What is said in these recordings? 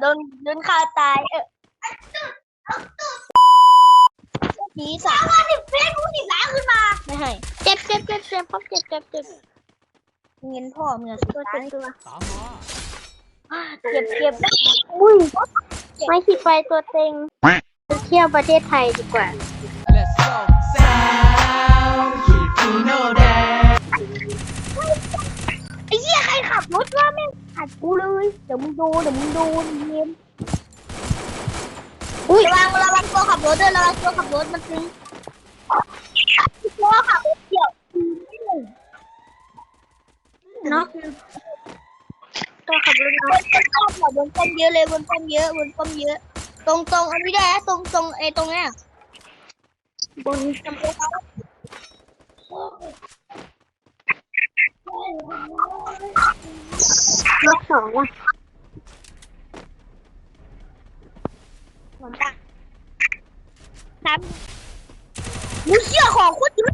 โดนโดนฆ่าตายเออผีสาวันดิเฟซกนี่ล้าขึ้นมาไม่ให้เจ็บเจ็บเจ็บเจ็บป๊อปเจ็บเจ็บเจ็บเงินพ่อเงินตัวเจ็บตัวเก็บเก็บอุ้ยไม่ขี่ไปตัวเต็งเที่ยวประเทศไทยดีกว่า ดกูเลย เดี๋ยวมึงดูเดี๋ยวมึงดูเงินอุ้ยระวังระวังตัวขับรถด้วยระวังตัวขับรถมันซึ้งตัวขับรถเกี่ยวเนาะตัวขับรถบเนาะนต้นบนต้นเยอะเลยบนต้นเยอะบนต้นเยอะ ตรงตรงอันนี้ได้ตรงตรงไอ้ตรงเนี้ยบนจำเป็น เขารถสองว่ะหนตาครับมึงเชื่อของโคตรเยอะ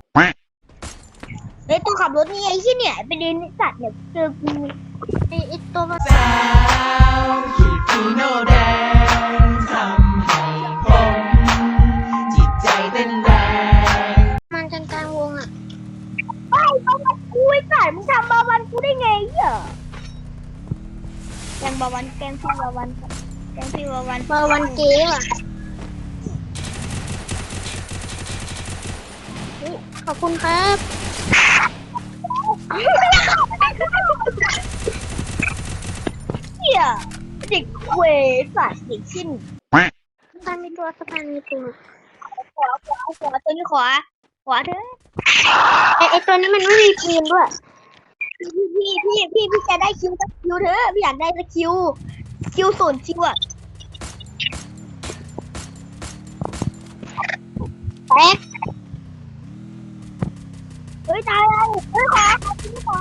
เฮ้ยตัวขับรถนี่ไอ้ที่เนี่ยไปเดินสัตว์เนี่ยเจอกูไอไอตัวมัน sound keep you know that ทำให้ผมจิตใจเต้นแรงมันกลางกลางวงอะไอ้ต้องมา คุยสัตว์มึงทำบาวันกูได้ไงเหรอแกงบาวันแกงพี่บาวันแกงพี่บาวันมาวันเก๋ว่ะอุ๊ยขอบคุณครับเฮียเด็กเวสัตว์เด็กชิ้นสะพานมีตัวสะพานมีตัวขวาขวาขวาตัวนี้ขวา หัวเธอไอไอตัวนี้มันไม่มีปืนด้วย พี่พี่พี่พี่พี่จะได้คิวสักคิวเธอพี่อยากได้สักคิว คิวส่วนคิวอะแอ๊กเฮ้ยตายแล้วเฮ้ยขอขอขอ